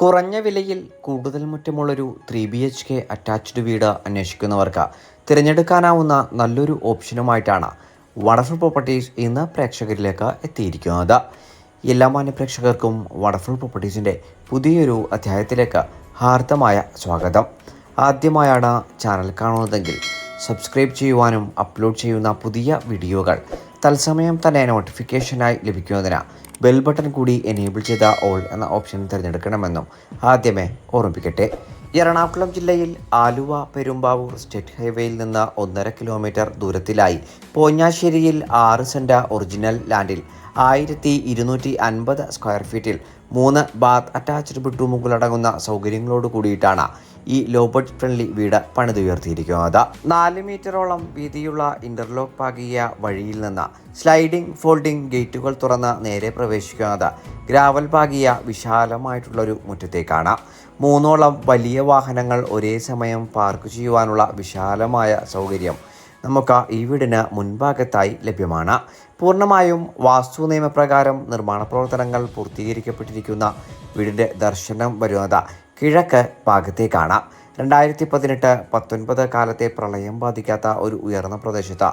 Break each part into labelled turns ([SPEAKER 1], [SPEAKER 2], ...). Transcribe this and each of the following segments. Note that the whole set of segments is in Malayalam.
[SPEAKER 1] കുറഞ്ഞ വിലയിൽ കൂടുതൽ മുറ്റമുള്ളൊരു three B H K attached വീട് അന്വേഷിക്കുന്നവർക്ക് തിരഞ്ഞെടുക്കാനാവുന്ന നല്ലൊരു ഓപ്ഷനുമായിട്ടാണ് വണ്ടർഫുൾ പ്രോപ്പർട്ടീസ് ഇന്ന് പ്രേക്ഷകരിലേക്ക് എത്തിയിരിക്കുന്നത്. എല്ലാ മാന്യ പ്രേക്ഷകർക്കും വണ്ടർഫുൾ പ്രോപ്പർട്ടീസിന്റെ പുതിയൊരു അധ്യായത്തിലേക്ക് ഹാർദമായ സ്വാഗതം. ആദ്യമായാണ് ചാനൽ കാണുന്നതെങ്കിൽ സബ്സ്ക്രൈബ് ചെയ്യുവാനും അപ്ലോഡ് ചെയ്യുന്ന പുതിയ വീഡിയോകൾ തത്സമയം തന്നെ നോട്ടിഫിക്കേഷനായി ലഭിക്കുന്നതിന് ബെൽ ബട്ടൺ കൂടി എനേബിൾ ചെയ്ത ഓൾ എന്ന ഓപ്ഷൻ തിരഞ്ഞെടുക്കണമെന്നും ആദ്യമേ ഓർമ്മിപ്പിക്കട്ടെ. എറണാകുളം ജില്ലയിൽ ആലുവ പെരുമ്പാവൂർ സ്റ്റേറ്റ് ഹൈവേയിൽ നിന്ന് ഒന്നര കിലോമീറ്റർ ദൂരത്തിലായി. പോഞ്ഞാശ്ശേരിയിൽ ആറ് സെന്റ ഒറിജിനൽ ലാൻഡിൽ ആയിരത്തി ഇരുന്നൂറ്റി അൻപത് സ്ക്വയർ ഫീറ്റിൽ മൂന്ന് ബാത്ത് അറ്റാച്ച്ഡ് ബെഡ്റൂമുകളടങ്ങുന്ന സൗകര്യങ്ങളോട് കൂടിയിട്ടാണ് ഈ ലോ ബഡ്ജറ്റ് ഫ്രണ്ട്ലി വീട് പണിതുയർത്തിയിരിക്കുന്നത്. നാല് മീറ്ററോളം വീതിയുള്ള ഇന്റർലോക്ക് പാകിയ വഴിയിൽ നിന്ന് സ്ലൈഡിംഗ് ഫോൾഡിംഗ് ഗേറ്റുകൾ തുറന്ന് നേരെ പ്രവേശിക്കുന്നത് ഗ്രാവൽ പാകിയ വിശാലമായിട്ടുള്ളൊരു മുറ്റത്തേക്കാണ്. മൂന്നോളം വലിയ വാഹനങ്ങൾ ഒരേ സമയം പാർക്ക് ചെയ്യുവാനുള്ള വിശാലമായ സൗകര്യം നമുക്ക് ഈ വീടിന് മുൻഭാഗത്തായി ലഭ്യമാണ്. പൂർണമായും വാസ്തു നിയമപ്രകാരം നിർമ്മാണ പ്രവർത്തനങ്ങൾ പൂർത്തീകരിക്കപ്പെട്ടിരിക്കുന്ന വീടിന്റെ ദർശനം വരുന്നത് കിഴക്ക് ഭാഗത്തേക്കാണ്. രണ്ടായിരത്തി പതിനെട്ട് പത്തൊൻപത് കാലത്തെ പ്രളയം ബാധിക്കാത്ത ഒരു ഉയർന്ന പ്രദേശത്ത്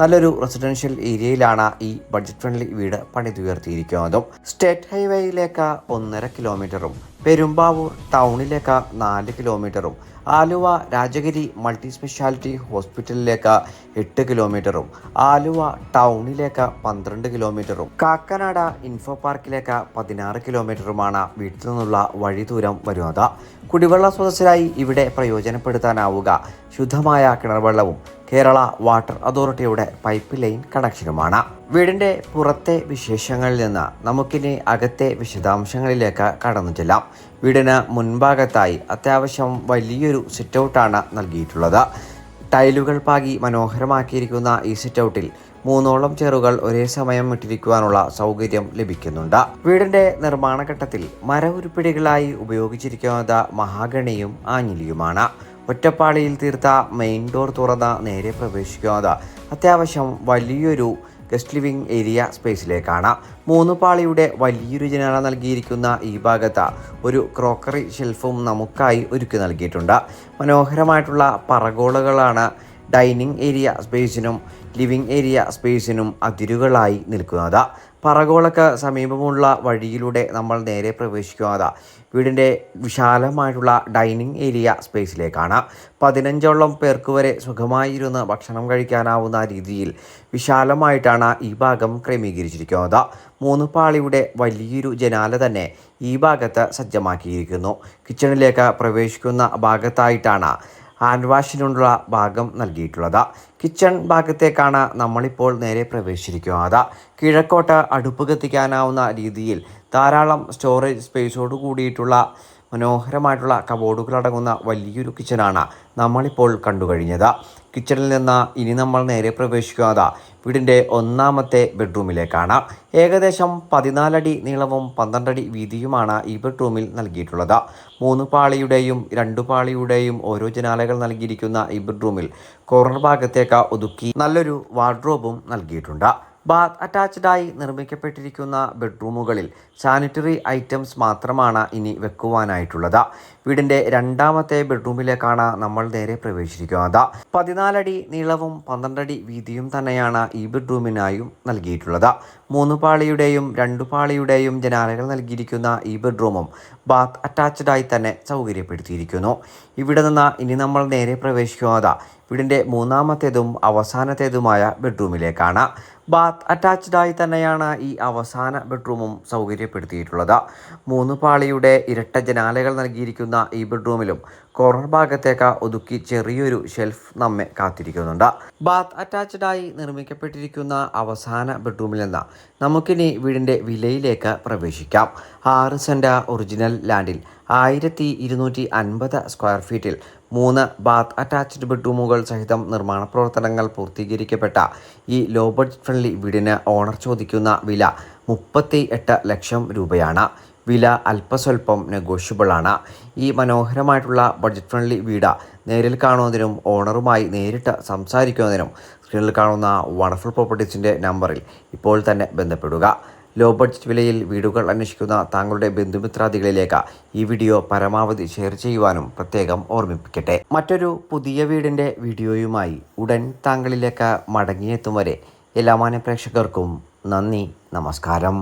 [SPEAKER 1] നല്ലൊരു റെസിഡൻഷ്യൽ ഏരിയയിലാണ് ഈ ബഡ്ജറ്റ് ഫ്രണ്ട്ലി വീട് പണിതുയർത്തിയിരിക്കുന്നതും. സ്റ്റേറ്റ് ഹൈവേയിലേക്ക് ഒന്നര കിലോമീറ്ററും പെരുമ്പാവൂർ ടൗണിലേക്ക് നാല് കിലോമീറ്ററും ആലുവ രാജഗിരി മൾട്ടി സ്പെഷ്യാലിറ്റി ഹോസ്പിറ്റലിലേക്ക് എട്ട് കിലോമീറ്ററും ആലുവ ടൗണിലേക്ക് പന്ത്രണ്ട് കിലോമീറ്ററും കാക്കനാട ഇൻഫോ പാർക്കിലേക്ക് പതിനാറ് കിലോമീറ്ററുമാണ് വീട്ടിൽ നിന്നുള്ള വഴി ദൂരം വരുന്നത്. കുടിവെള്ള സ്രോതസ്സിനായി ഇവിടെ പ്രയോജനപ്പെടുത്താനാവുക. ശുദ്ധമായ കിണർവെള്ളവും കേരള വാട്ടർ അതോറിറ്റിയുടെ പൈപ്പ് ലൈൻ കണക്ഷനുമാണ്. വീടിന്റെ പുറത്തെ വിശേഷങ്ങളിൽ നിന്ന് നമുക്കിനി അകത്തെ വിശദാംശങ്ങളിലേക്ക് കടന്നു ചെല്ലാം. വീടിന് മുൻഭാഗത്തായി അത്യാവശ്യം വലിയൊരു സിറ്റൗട്ടാണ് നൽകിയിട്ടുള്ളത്. ടൈലുകൾ പാകി മനോഹരമാക്കിയിരിക്കുന്ന ഈ സിറ്റൗട്ടിൽ മൂന്നോളം ചെറുകൾ ഒരേ സമയം ഇട്ടിരിക്കുവാനുള്ള സൗകര്യം ലഭിക്കുന്നുണ്ട്. വീടിന്റെ നിർമ്മാണഘട്ടത്തിൽ മര ഉരുപ്പിടികളായി ഉപയോഗിച്ചിരിക്കുന്നത് മഹാഗണിയും ആഞ്ഞിലിയുമാണ്. ഒറ്റപ്പാളിയിൽ തീർത്ത മെയിൻ ഡോർ തുറന്ന നേരെ പ്രവേശിക്കുന്നത് അത്യാവശ്യം വലിയൊരു ഗസ്റ്റ് ലിവിംഗ് ഏരിയ സ്പേസിലേക്കാണ്. മൂന്ന് പാളിയുടെ വലിയൊരു ജനാല നൽകിയിരിക്കുന്ന ഈ ഭാഗത്ത് ഒരു ക്രോക്കറി ഷെൽഫും നമുക്കായി ഒരുക്കി നൽകിയിട്ടുണ്ട്. മനോഹരമായിട്ടുള്ള പറകോളുകളാണ് ഡൈനിങ് ഏരിയ സ്പേസിനും ലിവിംഗ് ഏരിയ സ്പേസിനും അതിരുകളായി നിൽക്കുന്നത്. പറകോളക്ക് സമീപമുള്ള വഴിയിലൂടെ നമ്മൾ നേരെ പ്രവേശിക്കുന്നത് വീടിന്റെ വിശാലമായിട്ടുള്ള ഡൈനിങ് ഏരിയ സ്പേസിലേക്കാണ്. പതിനഞ്ചോളം പേർക്ക് വരെ സുഖമായിരുന്ന് ഭക്ഷണം കഴിക്കാനാവുന്ന രീതിയിൽ വിശാലമായിട്ടാണ് ഈ ഭാഗം ക്രമീകരിച്ചിരിക്കുന്നത്. മൂന്ന് പാളിയുടെ വലിയൊരു ജനാല തന്നെ ഈ ഭാഗത്ത് സജ്ജമാക്കിയിരിക്കുന്നു. കിച്ചണിലേക്ക് പ്രവേശിക്കുന്ന ഭാഗത്തായിട്ടാണ് ഹാൻഡ് വാഷിനുള്ള ഭാഗം നൽകിയിട്ടുള്ളത്. കിച്ചൺ ഭാഗത്തേക്കാണ് നമ്മളിപ്പോൾ നേരെ പ്രവേശിച്ചിരിക്കുന്നത്. കിഴക്കോട്ട് അടുപ്പ് കത്തിക്കാനാവുന്ന രീതിയിൽ ധാരാളം സ്റ്റോറേജ് സ്പേസോട് കൂടിയിട്ടുള്ള മനോഹരമായിട്ടുള്ള കബോർഡുകളടങ്ങുന്ന വലിയൊരു കിച്ചണാണ് നമ്മളിപ്പോൾ കണ്ടുകഴിഞ്ഞത്. കിച്ചണിൽ നിന്ന് ഇനി നമ്മൾ നേരെ പ്രവേശിക്കുന്നത് വീടിന്റെ ഒന്നാമത്തെ ബെഡ്റൂമിലേക്കാണ്. ഏകദേശം പതിനാലടി നീളവും പന്ത്രണ്ടടി വീതിയുമാണ് ഈ ബെഡ്റൂമിൽ നൽകിയിട്ടുള്ളത്. മൂന്ന് പാളിയുടെയും രണ്ടു പാളിയുടെയും ഓരോ ജനാലകൾ നൽകിയിരിക്കുന്ന ഈ ബെഡ്റൂമിൽ കോർണർ ഭാഗത്തേക്ക് ഒതുക്കി നല്ലൊരു വാർഡ്രോബും നൽകിയിട്ടുണ്ട്. ബാത്ത് അറ്റാച്ച്ഡായി നിർമ്മിക്കപ്പെട്ടിരിക്കുന്ന ബെഡ്റൂമുകളിൽ സാനിറ്ററി ഐറ്റംസ് മാത്രമാണ് ഇനി വെക്കുവാനായിട്ടുള്ളത്. വീടിന്റെ രണ്ടാമത്തെ ബെഡ്റൂമിലേക്കാണ് നമ്മൾ നേരെ പ്രവേശിക്കുന്നത് പതിനാലടി നീളവും പന്ത്രണ്ടടി വീതിയും തന്നെയാണ് ഈ ബെഡ്റൂമിനായും നൽകിയിട്ടുള്ളത്. മൂന്ന് പാളിയുടെയും രണ്ടു പാളിയുടെയും ജനാലകൾ നൽകിയിരിക്കുന്ന ഈ ബെഡ്റൂമും ബാത്ത് അറ്റാച്ച്ഡായി തന്നെ സൗകര്യപ്പെടുത്തിയിരിക്കുന്നു. ഇവിടെ നിന്ന് ഇനി നമ്മൾ നേരെ പ്രവേശിക്കുന്നത് വീടിന്റെ മൂന്നാമത്തേതും അവസാനത്തേതുമായ ബെഡ്റൂമിലേക്കാണ്. ബാത്ത് അറ്റാച്ച്ഡായി തന്നെയാണ് ഈ അവസാന ബെഡ്റൂമും സൗകര്യപ്പെടുത്തിയിട്ടുള്ളത്. മൂന്ന് പാളിയുടെ ഇരട്ട ജനാലകൾ നൽകിയിരിക്കുന്ന ഈ ബെഡ്റൂമിലും കോർണർ ഭാഗത്തേക്ക് ഒതുക്കി ചെറിയൊരു ഷെൽഫ് നമ്മെ കാത്തിരിക്കുന്നുണ്ട്. ബാത്ത് അറ്റാച്ച്ഡായി നിർമ്മിക്കപ്പെട്ടിരിക്കുന്ന അവസാന ബെഡ്റൂമിൽ നിന്ന് നമുക്കിനി വീടിന്റെ വിലയിലേക്ക് പ്രവേശിക്കാം. ആറ് സെന്റ് ഒറിജിനൽ ലാൻഡിൽ ആയിരത്തി ഇരുന്നൂറ്റി അൻപത് സ്ക്വയർ ഫീറ്റിൽ മൂന്ന് ബാത്ത് അറ്റാച്ച്ഡ് ബെഡ്റൂമുകൾ സഹിതം നിർമ്മാണ പ്രവർത്തനങ്ങൾ പൂർത്തീകരിക്കപ്പെട്ട ഈ ലോ ബഡ്ജറ്റ് ഫ്രണ്ട്ലി വീടിന് ഓണർ ചോദിക്കുന്ന വില മുപ്പത്തി എട്ട് ലക്ഷം രൂപയാണ്. വില അല്പസ്വല്പം നെഗോഷ്യബിൾ ആണ്. ഈ മനോഹരമായിട്ടുള്ള ബഡ്ജറ്റ് ഫ്രണ്ട്ലി വീട് നേരിൽ കാണുന്നതിനും ഓണറുമായി നേരിട്ട് സംസാരിക്കുന്നതിനും സ്ക്രീനിൽ കാണുന്ന വണ്ടർഫുൾ പ്രോപ്പർട്ടീസിന്റെ നമ്പറിൽ ഇപ്പോൾ തന്നെ ബന്ധപ്പെടുക. ലോ ബഡ്ജറ്റ് വിലയിൽ വീടുകൾ അന്വേഷിക്കുന്ന താങ്കളുടെ ബന്ധുമിത്രാദികളിലേക്ക് ഈ വീഡിയോ പരമാവധി ഷെയർ ചെയ്യുവാനും പ്രത്യേകം ഓർമ്മിപ്പിക്കട്ടെ. മറ്റൊരു പുതിയ വീടിന്റെ വീഡിയോയുമായി ഉടൻ താങ്കളിലേക്ക് മടങ്ങിയെത്തും വരെ എല്ലാ മാന്യ പ്രേക്ഷകർക്കും നന്ദി നമസ്കാരം.